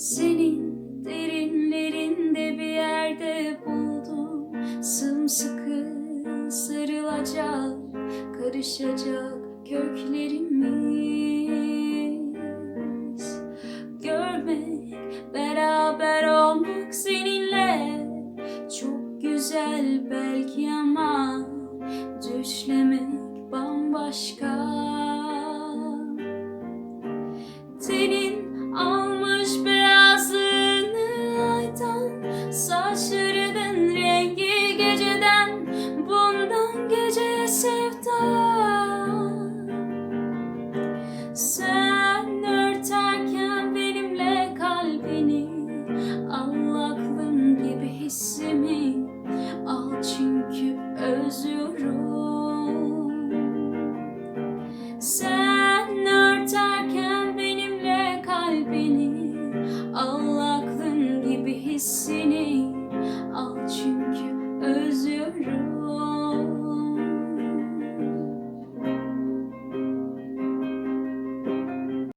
Senin derinlerinde bir yerde buldum. Sımsıkı sarılacak, karışacak köklerimiz Görmek, beraber olmak seninle Çok güzel belki ama Düşlemek bambaşka Saçlarının rengi geceden Bundan geceye sevda. Sen örterken benimle kalbini Al aklım gibi hissimi Al çünkü özlüyorum. Sen örterken benimle kalbini Al aklın gibi hissini